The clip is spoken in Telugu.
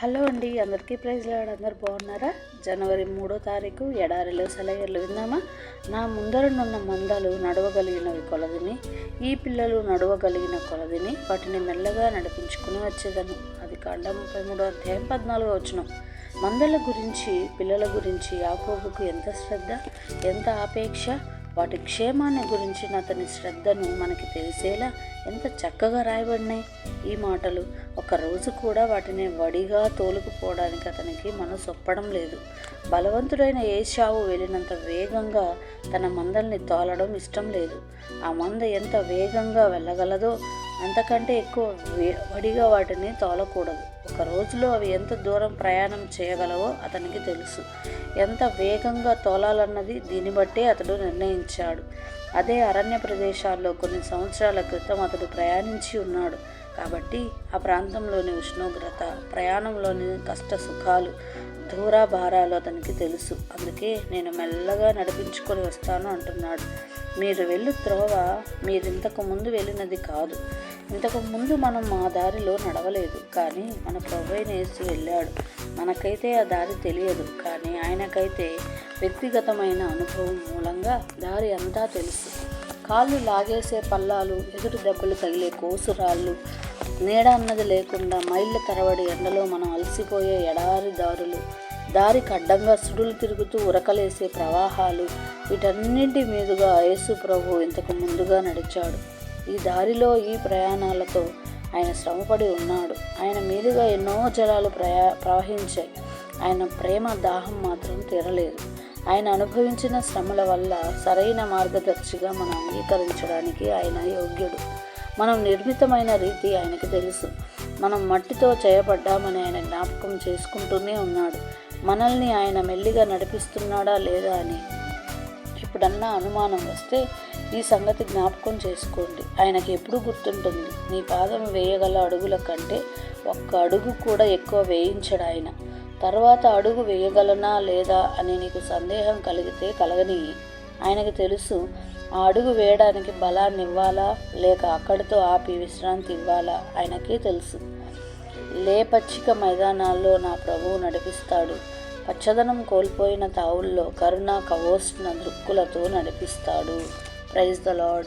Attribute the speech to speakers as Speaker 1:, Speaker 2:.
Speaker 1: హలో అండి అందరికీ ప్రైజ్ లాడ్. అందరు బాగున్నారా? జనవరి మూడో తారీఖు ఎడారిలో సెలయర్లు విందామా? నా ముందరనున్న మందలు నడవగలిగినవి కొలదిని ఈ పిల్లలు నడవగలిగిన కొలదిని వాటిని మెల్లగా నడిపించుకుని వచ్చేదను. అది కాండ ముప్పై మూడో అధ్యాయం పద్నాలుగో వచ్చిన మందల గురించి పిల్లల గురించి యాకోబుకు ఎంత శ్రద్ధ ఎంత ఆపేక్ష వాటి క్షేమాన్ని గురించిన అతని శ్రద్ధను మనకి తెలిసేలా ఎంత చక్కగా రాయబడినాయి ఈ మాటలు. ఒకరోజు కూడా వాటిని వడిగా తోలుకుపోవడానికి అతనికి మనసు ఒప్పడం లేదు. బలవంతుడైన ఏషావు వెళ్ళినంత వేగంగా తన మందల్ని తోలడం ఇష్టం లేదు. ఆ మంద ఎంత వేగంగా వెళ్ళగలదో అంతకంటే ఎక్కువ వడిగా వాటిని తోలకూడదు. ఒక రోజులో అవి ఎంత దూరం ప్రయాణం చేయగలవో అతనికి తెలుసు. ఎంత వేగంగా తోలాలన్నది దీన్ని బట్టే అతడు నిర్ణయించాడు. అదే అరణ్య ప్రదేశాల్లో కొన్ని సంవత్సరాల క్రితం అతడు ప్రయాణించి ఉన్నాడు. కాబట్టి ఆ ప్రాంతంలోని ఉష్ణోగ్రత ప్రయాణంలోని కష్ట సుఖాలు దూర భారాలు అతనికి తెలుసు. అందుకే నేను మెల్లగా నడిపించుకొని వస్తాను అంటున్నాడు. మీరు వెళ్ళి త్రోవ మీరు ఇంతకు ముందు వెళ్ళినది కాదు. ఇంతకు ముందు మనం మా దారిలో నడవలేదు. కానీ మన ప్రభువైన యేసు వెళ్ళాడు. మనకైతే ఆ దారి తెలియదు. కానీ ఆయనకైతే వ్యక్తిగతమైన అనుభవం మూలంగా దారి అంతా తెలుసు. కాళ్ళు లాగేసే పల్లాలు ఎదురు దెబ్బలు తగిలే కోసురాళ్ళు నీడ అన్నది లేకుండా మైళ్ళ తరబడి ఎండలో మనం అలసిపోయే ఎడారి దారులు. దారికి అడ్డంగా సుడులు తిరుగుతూ ఉరకలేసే ప్రవాహాలు. వీటన్నింటి మీదుగా యేసు ప్రభు ఇంతకు ముందుగా నడిచాడు. ఈ దారిలో ఈ ప్రయాణాలతో ఆయన శ్రమపడి ఉన్నాడు. ఆయన మీదుగా ఎన్నో జలాలు ప్రయా ప్రవహించాయి. ఆయన ప్రేమ దాహం మాత్రం తీరలేదు. ఆయన అనుభవించిన శ్రమల వల్ల సరైన మార్గదర్శిగా మనం అంగీకరించడానికి ఆయన యోగ్యుడు. మనం నిర్మితమైన రీతి ఆయనకి తెలుసు. మనం మట్టితో చేయబడ్డామని ఆయన జ్ఞాపకం చేసుకుంటూనే ఉన్నాడు. మనల్ని ఆయన మెల్లిగా నడిపిస్తున్నాడా లేదా అని ఎప్పుడన్నా అనుమానం వస్తే ఈ సంగతి జ్ఞాపకం చేసుకోండి. ఆయనకి ఎప్పుడు గుర్తుంటుంది. నీ పాదం వేయగల అడుగుల కంటే ఒక్క అడుగు కూడా ఎక్కువ వేయించడు ఆయన. తర్వాత అడుగు వేయగలనా లేదా అని నీకు సందేహం కలిగితే కలగని ఆయనకి తెలుసు ఆ అడుగు వేయడానికి బలాన్ని ఇవ్వాలా? లేక అక్కడితో ఆపి విశ్రాంతి ఇవ్వాలా? ఆయనకే తెలుసు. లేపచ్చిక మైదానాల్లో నా ప్రభువు నడిపిస్తాడు. పచ్చదనం కోల్పోయిన తావుల్లో కరుణ కవోష్ణ దృక్కులతో నడిపిస్తాడు. Praise the lord